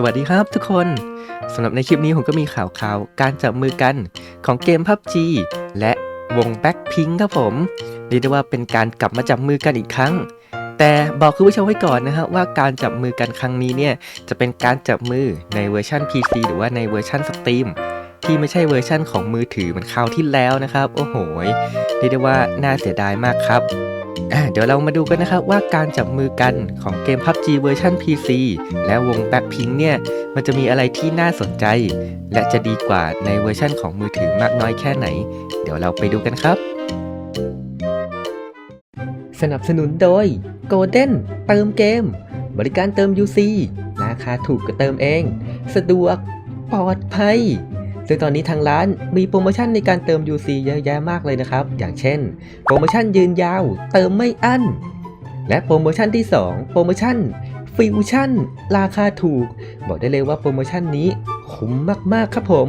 สวัสดีครับทุกคนสำหรับในคลิปนี้ผมก็มีข่าวข่าวการจับมือกันของเกม PUBG และวง Blackpink ครับผมเรียกได้ว่าเป็นการกลับมาจับมือกันอีกครั้ง แต่บอกคุณผู้ชมไว้ก่อนนะครับว่าการจับมือกันครั้งนี้เนี่ยจะเป็นการจับมือในเวอร์ชัน PC หรือว่าในเวอร์ชันสตรีมที่ไม่ใช่เวอร์ชันของมือถือเหมือนคราวที่แล้วนะครับ โอ้โหเรียกได้ว่าน่าเสียดายมากครับ อะเดี๋ยวเรามาดูกันนะครับว่าการจับมือกันของเกม PUBG เวอร์ชัน PC และวง Blackpink เนี่ย มันจะมีอะไรที่น่าสนใจ และจะดีกว่าในเวอร์ชันของมือถือมากน้อยแค่ไหน เดี๋ยวเราไปดูกันครับ สนับสนุนโดย Golden เติมเกม บริการเติม UC ราคาถูกก็เติมเอง สะดวกปลอดภัย ซึ่งตอนนี้ทางร้านมีโปรโมชั่นในการเติม UC เยอะแยะมากเลยนะครับ อย่างเช่น โปรโมชั่นยืนยาว เติมไม่อั้น และโปรโมชั่นที่ 2 โปรโมชั่นฟิวชั่น ราคาถูก บอกได้เลยว่าโปรโมชั่นนี้คุ้มมาก ๆ ครับผม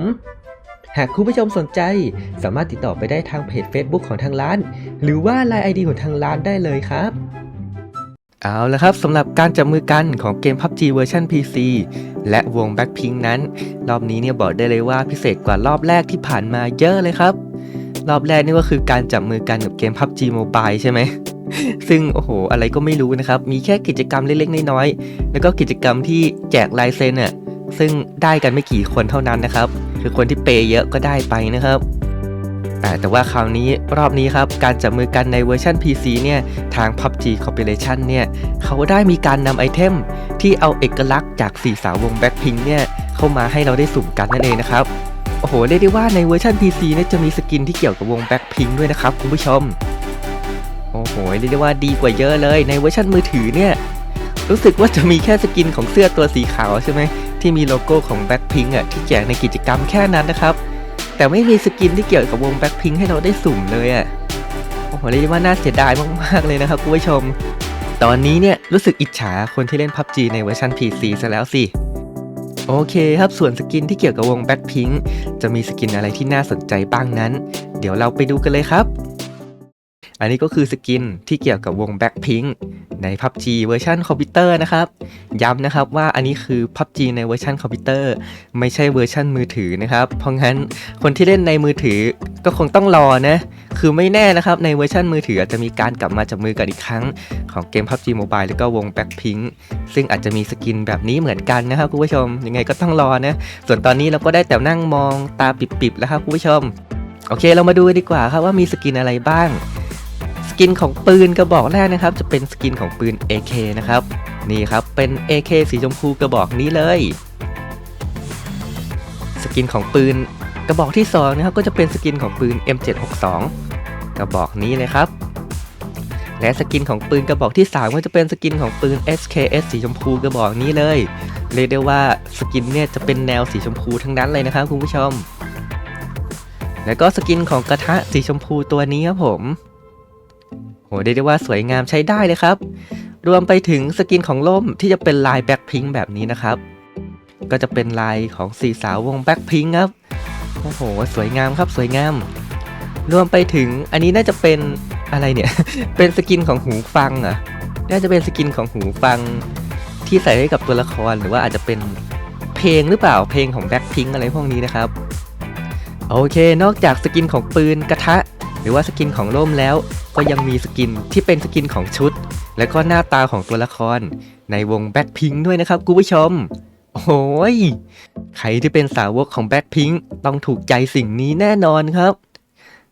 หากคุณผู้ชมสนใจ สามารถติดต่อไปได้ทางเพจ Facebook ของทางร้าน หรือว่า Line ID ของทางร้านได้เลยครับ เอาละครับสำหรับการจับมือกันของเกม PUBG เวอร์ชัน PC และวง Blackpink นั้น รอบนี้เนี่ยบอกได้เลยว่าพิเศษกว่ารอบแรกที่ผ่านมาเยอะเลยครับ รอบแรกนี่ก็คือการจับมือกันกับเกม PUBG Mobile ใช่ไหม ซึ่งโอ้โห อะไรก็ไม่รู้นะครับ มีแค่กิจกรรมเล็กๆน้อยๆแล้วก็กิจกรรมที่แจกลายเซ็นอะซึ่งได้กันไม่กี่คนเท่านั้นนะครับ คือคนที่เปย์เยอะก็ได้ไปนะครับ อ่แต่ว่าคราวนี้รอบนี้ครับ การจับมือกันในเวอร์ชัน PC เนี่ยทาง PUBG Corporation เนี่ยเขาได้มีการนำไอเทม ที่เอาเอกลักษณ์จากสีสาววง Blackpink เนี่ยเข้ามาให้เราได้สุ่มกันนั่นเองนะครับโอ้โหเรียกได้ว่าในเวอร์ชัน PC เนี่ยจะมีสกินที่เกี่ยวกับวง Blackpink ด้วยนะครับคุณผู้ชมโอ้โหเรียกได้ว่าดีกว่าเยอะเลยในเวอร์ชันมือถือเนี่ยรู้สึกว่าจะมีแค่สกินของเสื้อตัวสีขาวใช่ไหมที่มีโลโก้ของ Blackpink อะที่แจกในกิจกรรมแค่นั้นนะครับ แต่ไม่มีสกินที่เกี่ยวกับวงแบ็คพิงให้เราได้สุ่มเลยอะโอ้โหเรียกได้ว่าน่าเสียดายมากๆเลยนะครับคุณผู้ชม ตอนนี้เนี่ยรู้สึกอิจฉาคนที่เล่น PUBG ในเวอร์ชัน PC ซะแล้วสิ โอเคครับส่วนสกินที่เกี่ยวกับวงแบ็คพิงจะมีสกินอะไรที่น่าสนใจบ้างนั้น เดี๋ยวเราไปดูกันเลยครับ อันนี้ก็คือสกินที่เกี่ยวกับวง Blackpink ใน PUBG เวอร์ชันคอมพิวเตอร์นะครับ ย้ำนะครับว่าอันนี้คือ PUBG ในเวอร์ชันคอมพิวเตอร์ ไม่ใช่เวอร์ชันมือถือนะครับ เพราะงั้นคนที่เล่นในมือถือก็คงต้องรอนะ คือไม่แน่นะครับ ในเวอร์ชันมือถืออาจจะมีการกลับมาจับมือกันอีกครั้งของเกม PUBG Mobile แล้วก็วง Blackpink ซึ่งอาจจะมีสกินแบบนี้เหมือนกันนะครับคุณผู้ชม ยังไงก็ต้องรอนะ ส่วนตอนนี้เราก็ได้แต่นั่งมองตาปิบๆแล้วครับคุณผู้ชม โอเคเรามาดูกันดีกว่าครับว่ามีสกินอะไรบ้าง สกินของปืนกระบอกแรกนะครับ จะเป็นสกินของปืน AK นะครับนี่ครับเป็น AK สีชมพูกระบอกนี้เลย สกินของปืนกระบอกที่2นะครับก็จะเป็นสกินของปืน M762 กระบอกนี้เลยครับ และสกินของปืนกระบอกที่ 3 ก็จะเป็นสกินของปืน SKS สีชมพูกระบอกนี้เลยเรียกได้ว่าสกินเนี่ยจะเป็นแนวสีชมพูทั้งนั้นเลยนะครับคุณผู้ชม แล้วก็สกินของกระทะสีชมพูตัวนี้ครับผม โหเรียกได้ว่าสวยงามใช้ได้เลยครับ รวมไปถึงสกินของล่มที่จะเป็นลายแบ็คพิงแบบนี้นะครับ ก็จะเป็นลายของสีสาววงแบ็คพิงครับ โอ้โห สวยงามครับสวยงาม รวมไปถึงอันนี้น่าจะเป็นอะไรเนี่ย เป็นสกินของหูฟังอะ น่าจะเป็นสกินของหูฟังที่ใส่ให้กับตัวละครหรือว่าอาจจะเป็นเพลงหรือเปล่าเพลงของแบ็คพิงอะไรพวกนี้นะครับ โอเค นอกจากสกินของปืนกระทะ หรือว่าสกินของร่มแล้ว ก็ยังมีสกินที่เป็นสกินของชุด และก็หน้าตาของตัวละคร ในวงแบ็คพิงด้วยนะครับคุณผู้ชม โอ้ย ใครที่เป็นสาวกของแบ็คพิงต้องถูกใจสิ่งนี้แน่นอนครับ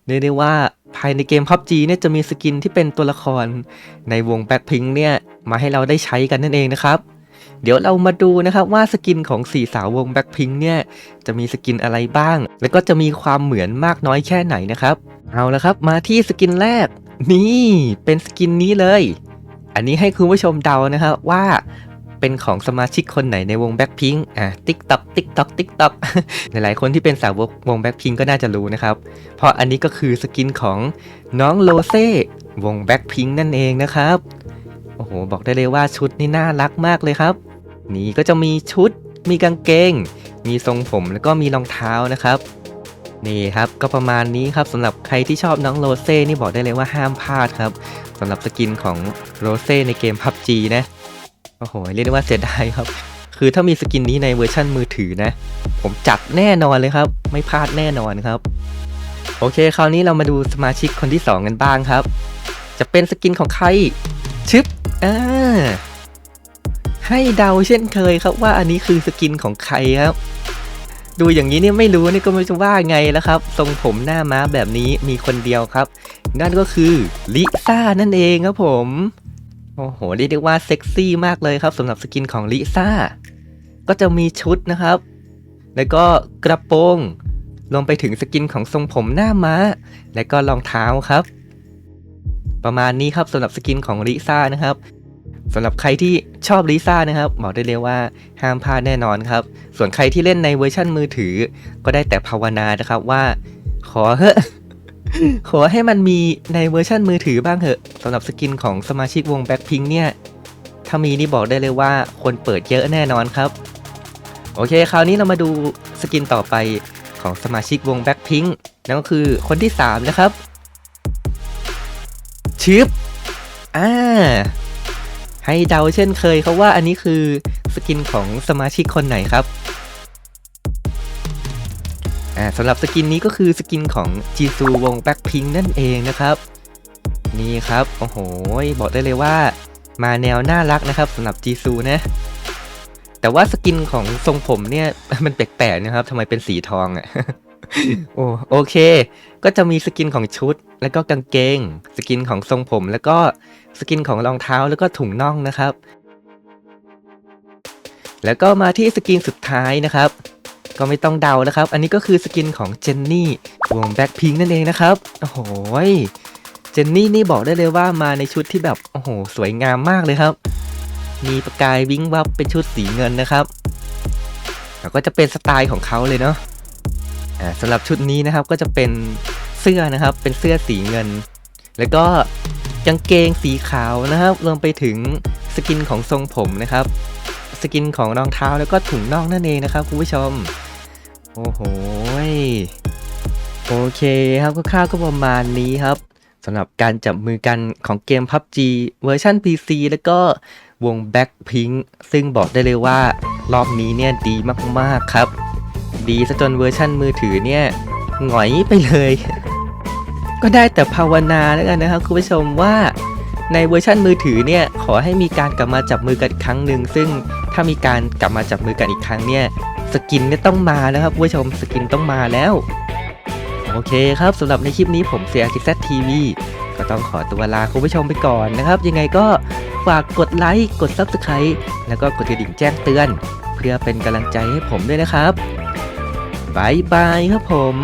เรียกได้ว่าภายในเกม PUBG เนี่ยจะมีสกินที่เป็นตัวละคร ในวงแบ็คพิงเนี่ยมาให้เราได้ใช้กันนั่นเองนะครับ เดี๋ยวเรามาดูนะครับว่าสกินของสี่สาววงแบ็คพิงเนี่ยจะมีสกินอะไรบ้าง แล้วก็จะมีความเหมือนมากน้อยแค่ไหนนะครับ เอาละครับมาที่สกินแรก นี่เป็นสกินนี้เลย อันนี้ให้คุณผู้ชมเดานะครับว่าเป็นของสมาชิกคนไหนในวงแบ็คพิงอะติ๊กต็อกติ๊กต็อกติ๊กต็อกหลายๆคนที่เป็นสาวกวงแบ็คพิงก็น่าจะรู้นะครับ เพราะอันนี้ก็คือสกินของน้องโลเซ่วงแบ็คพิงนั่นเองนะครับ โอ้โห บอกได้เลยว่าชุดนี่น่ารักมากเลยครับ นี่ก็จะมีชุด มีกางเกง มีทรงผมแล้วก็มีรองเท้านะครับนี่ครับก็ประมาณนี้ครับสำหรับใครที่ชอบน้องโรเซ่นี่บอกได้เลยว่าห้ามพลาดครับสำหรับสกินของโรเซ่ในเกม PUBG นะโอ้โหเรียกได้ว่าเสียดายครับ คือถ้ามีสกินนี้ในเวอร์ชั่นมือถือนะ ผมจัดแน่นอนเลยครับ ไม่พลาดแน่นอนครับ โอเค คราวนี้เรามาดูสมาชิกคนที่ 2 กันบ้างครับ จะเป็นสกินของใครชึบอ่า ให้เดาเช่นเคยครับว่าอันนี้คือสกินของใครครับ ดูอย่างนี้เนี่ยไม่รู้นี่ก็ไม่รู้ว่าไงแล้วครับ ทรงผมหน้าม้าแบบนี้มีคนเดียวครับ นั่นก็คือลิซ่านั่นเองครับผม โอ้โหเรียกได้ว่าเซ็กซี่มากเลยครับสำหรับสกินของลิซ่าก็จะมีชุดนะครับ แล้วก็กระโปรงรวมไปถึงสกินของทรงผมหน้าม้า และก็รองเท้าครับ ประมาณนี้ครับสำหรับสกินของลิซ่านะครับ สำหรับใครที่ชอบลิซ่านะครับบอกได้เลยว่าห้ามพลาดแน่นอนครับ ส่วนใครที่เล่นในเวอร์ชั่นมือถือ ก็ได้แต่ภาวนานะครับว่า ขอเถอะขอให้มันมีในเวอร์ชั่นมือถือบ้างเถอะสำหรับสกินของสมาชิกวงแบ็คพิงเนี่ยถ้ามีนี่บอกได้เลยว่าคนเปิดเยอะแน่นอนครับ โอเค คราวนี้เรามาดูสกินต่อไปของสมาชิกวงแบ็คพิงนั่นก็คือคนที่ 3 นะครับชิปอ่า ให้เดาเช่นเคยเขาว่าอันนี้คือสกินของสมาชิกคนไหนครับอ่าสำหรับสกินนี้ก็คือสกินของจีซูวงแบ็คพิงนั่นเองนะครับ นี่ครับ โอ้โห บอกได้เลยว่า มาแนวน่ารักนะครับสำหรับจีซูนะ แต่ว่าสกินของทรงผมเนี่ย มันแปลกๆนะครับทำไมเป็นสีทองอะ่ะโอ้โอเค ก็จะมีสกินของชุด แล้วก็กางเกง สกินของทรงผมแล้วก็ สกินของรองเท้าแล้วก็ถุงน่องนะครับ แล้วก็มาที่สกินสุดท้ายนะครับ ก็ไม่ต้องเดานะครับ อันนี้ก็คือสกินของเจนนี่วงแบ็คพิงนั่นเองนะครับโอ้โหเจนนี่นี่บอกได้เลยว่ามาในชุดที่แบบโอ้โห สวยงามมากเลยครับ มีประกายวิ้งวับเป็นชุดสีเงินนะครับแล้วก็จะเป็นสไตล์ของเขาเลยเนาะอ่าสำหรับชุดนี้นะครับก็จะเป็นเสื้อนะครับเป็นเสื้อสีเงิน แล้วก็ กางเกงสีขาวนะครับรวมไปถึงสกินของทรงผมนะครับ สกินของรองเท้าแล้วก็ถุงน่องนั่นเองนะครับคุณผู้ชม โอ้โหโอเคครับก็ค่าวก็ประมาณนี้ครับสำหรับการจับมือกันของเกม PUBG เวอร์ชัน PC แล้วก็วง Blackpink ซึ่งบอกได้เลยว่ารอบนี้เนี่ยดีมากๆครับ ดีซะจนเวอร์ชันมือถือเนี่ยหงอยไปเลย ก็ได้แต่ภาวนาแล้วกันนะครับคุณผู้ชมว่าในเวอร์ชันมือถือเนี่ยขอให้มีการกลับมาจับมือกันอีกครั้งหนึ่งซึ่งถ้ามีการกลับมาจับมือกันอีกครั้งเนี่ยสกินเนี่ยต้องมาแล้วครับคุณผู้ชมสกินต้องมาแล้ว โอเคครับสำหรับในคลิปนี้ผมเสียกิซทีวีก็ต้องขอตัวลาคุณผู้ชมไปก่อนนะครับ ยังไงก็ฝากกดไลค์กด Subscribe แล้วก็กดกระดิ่งแจ้งเตือน เพื่อเป็นกำลังใจให้ผมด้วยนะครับบายบายครับผม